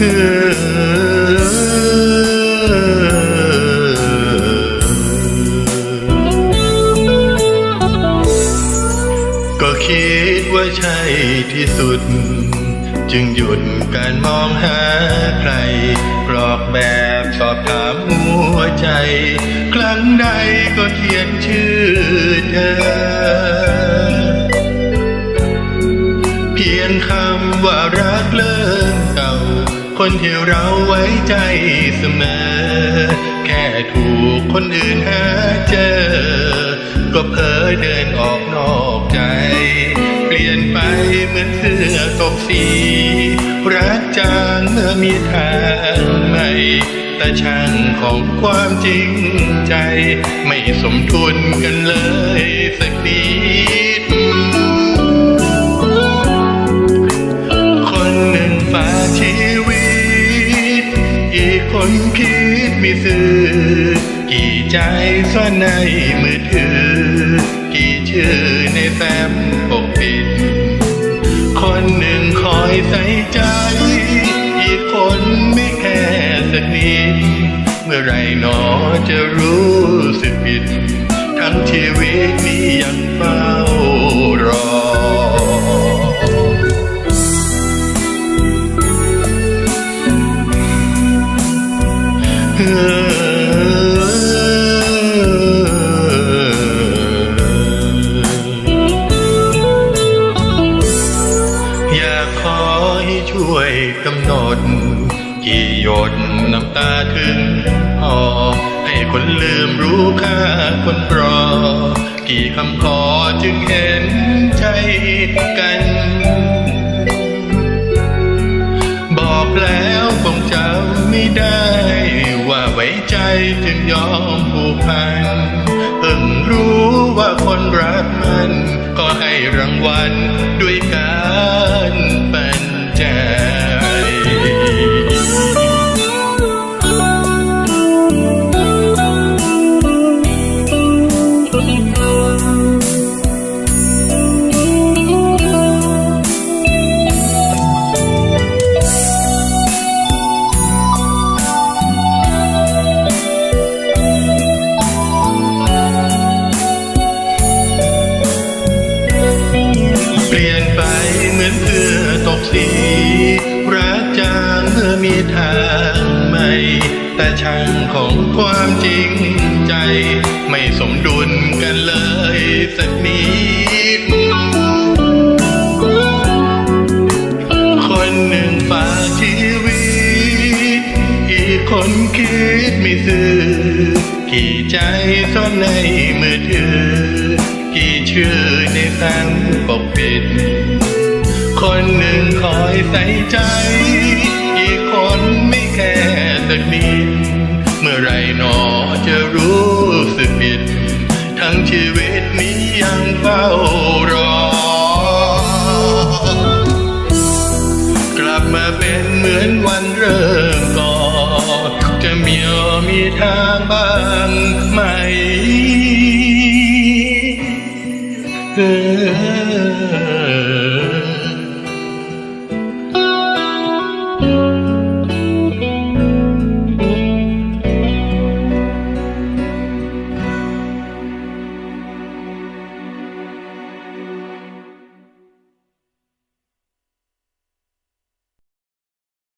ก็คิดว่าใช่ที่สุด จึงหยุดการมองหาใครกรอกแบบสอบถามหัวใจ ครั้งใดก็เขียนชื่อเธอ คนที่เราไว้ใจเสมอ แค่ถูกคนอื่นหาเจอ ก็เพ้อเดินออกนอกใจ เปลี่ยนไปเหมือนเสื้อตกสี รักจางเมื่อมีทางใหม่แต่ช่างของความจริงใจ ไม่สมทุนกันเลยสักนิด กี่ใจซ่อนในมือถือ กี่ชื่อในแฟ้มปกปิด คนหนึ่งคอยใส่ใจ อีกคนไม่แค่สักนิด เมื่อไรหนอจะรู้สึกผิด ทั้งชีวิต วยกำหนด กี่หยดน้ำตาถึงพอให้คนลืมรู้ค่าคนรอ กี่คำขอจึงเห็นใจกัน บอกแล้วคงจำไม่ได้ ว่าไว้ใจจึงยอมผูกพันเพิ่งรู้ว่าคนรักมัน ก็ให้รางวัลด้วย สื้อตกสีรักจางเมื่อมีทางใหม่ แต่ช่างของความจริง ใจ ไม่สมดุลกันเลยสักนิดคนหนึ่งฝากชีวิต อีกคนคิดไม่ซื่อกี่ใจซ่อนในมือถือ กี่ชื่อในแฟ้มปกปิด คนหนึ่งคอยใส่ใจ อีกคนไม่แค่สักนิดเมื่อไรนอ ชีวิตนี้ยังเฝ้ารอกลับมาเป็นเหมือนวันเริ่มก่อนจะมีมีทางบ้างไหมเออ